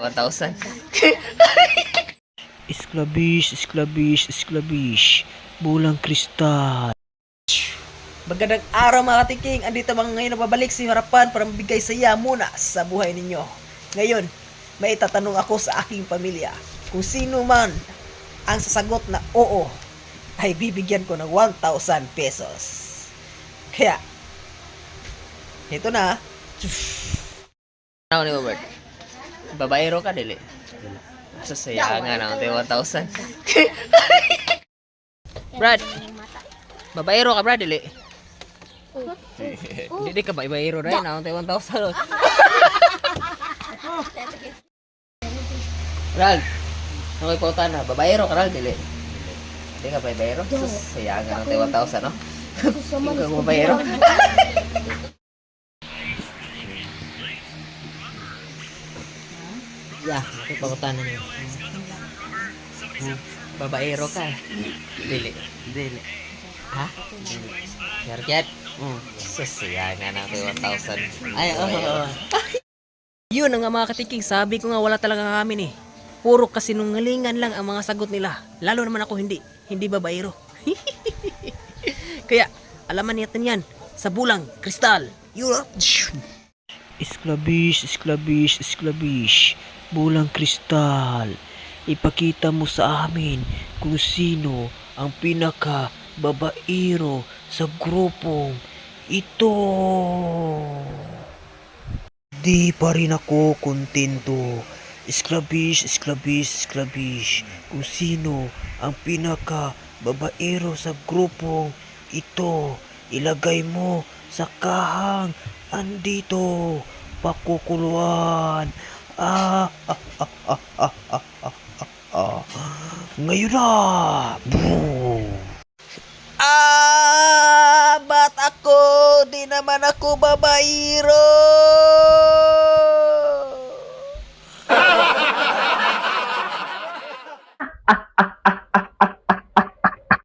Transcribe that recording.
1,000. Esklabish, esklabish, esklabish. Bulang kristal. Magandang araw mga katiking. Andito mga ngayon nababalik sa harapan para mabigay saya muna sa buhay ninyo. Ngayon, may itatanong ako sa aking pamilya. Kung sino man ang sasagot na oo, ay bibigyan ko ng 1,000 pesos. Kaya, ito na. Ano ni Robert? Babayro ka dili. Sa sayangan ang 1,000. Brad. Babayro ka, Brad, dili. Hindi ka babayro rin ang 1,000. Brad. Ano ko na? Ah, babayro ka, Brad, dili. Hindi ka babayro. Sa sayangan ang 1,000, no? Hindi ka babayro. Yeah, na niyo. Babayero ka. Dili. Dili. Ha? Yarget? Mm. Sasiyangan natin 1,000. Ay, oo. Oh, Yun ang nga mga katiking, sabi ko nga wala talaga kami eh. Puro kasinungalingan lang ang mga sagot nila. Lalo naman ako hindi. Hindi babaero. Kaya, alaman natin yan. Sa bulang, kristal. Europe. Esklabish, esklabish, esklabish. Bulang kristal. Ipakita mo sa amin kung sino ang pinaka babaero sa grupong ito. Di pa rin ako kontento. Esklabish, esklabish, esklabish. Kung sino ang pinaka babaero sa grupong ito, ilagay mo sa kahang andito pakukuluan. Ah, Ngayon na! Ah! Ba't ako? Di naman ako babairo! Ah.